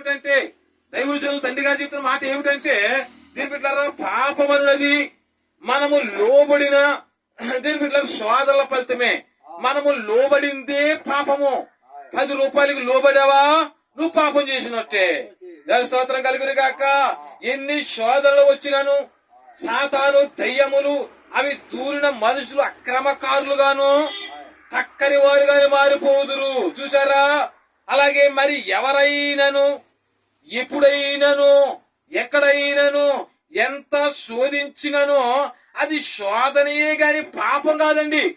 ఏమిటంటే దైవజనులు తండ్రి గారు చెప్తున్న మాట ఏమిటంటే దీని బిడ్డారా పాపం అన్నది మనము లోబడిన దీని బిడ్డారా సోదరుల ఫలితమే. మనము లోబడిందే పాపము. పది రూపాయలకు లోబడావా? నువ్వు పాపం చేసినట్టే. దాని స్తోత్రం కలుగురు కాక ఎన్ని శోధనలు వచ్చినాను. సాతాను దయ్యములు అవి దూరిన మనుషులు అక్రమకారులుగాను. టక్కరి వారుగాను మారిపోదురు. చూసారా అలాగే మరి ఎవరైనాను? ఎప్పుడైనాను ఎక్కడైనాను ఎంత శోధించినను అది శోధనయే గాని పాపం కాదండి.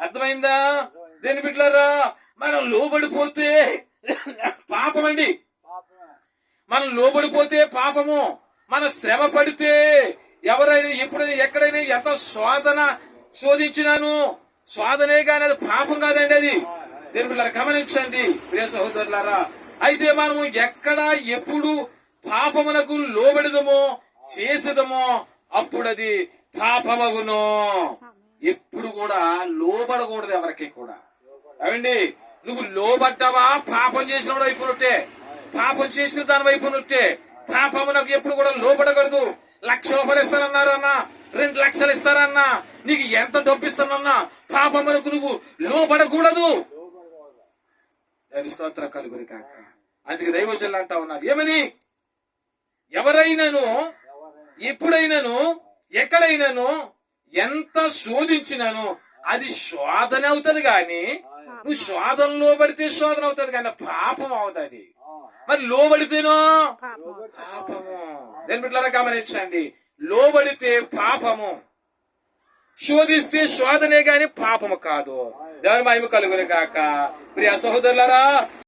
అర్థమైందా? దేని బిడ్డలారా? మనం లోబడిపోతే అండి మనం లోబడిపోతే పాపము. మన శ్రమ పడితే ఎవరైనా ఎప్పుడైనా ఎక్కడైనా ఎంత శోధన శోధించినాను శోధనే కానీ అది పాపం కాదండి అది. దేని బిడ్డలారా గమనించండి. ప్రియ సహోదరులారా అయితే మనము ఎక్కడ ఎప్పుడు పాపములకు లోబడదమో చేసేదమో అప్పుడది పాపమగును. ఎప్పుడు కూడా లోబడకూడదు ఎవరికి కూడా. అవండి నువ్వు లోబడ్డావా? పాపం చేసినవాడు అయిపోయినట్టే పాపం చేసిన దాని వైపునుట్టే పాపమునకు ఎప్పుడు కూడా లోబడకూడదు. లక్ష రూపాయలు ఇస్తానన్నారన్నా రెండు లక్షలు ఇస్తారన్నా నీకు ఎంత డబ్బు ఇస్తానన్నా పాపమునకు నువ్వు లోబడకూడదు. దాని స్తోత్ర కలుగురి కాక అందుకే దైవజనులు అంటా ఉన్నారు ఏమని? ఎవరైనాను ఎప్పుడైనాను ఎక్కడైనాను ఎంత శోధించినాను అది శోధన అవుతుంది గాని నువ్వు శోధన లోబడితే శోధన అవుతుంది కానీ పాపం అవుతుంది. మరి లోబడితేనో? పాపము. దేని బిడ్డలారా గమనించండి లోబడితే పాపము. శోధిస్తే శోధనే గాని పాపము కాదు. దేవుని మహిమ కలుగును కాక ప్రియ సహోదరులరా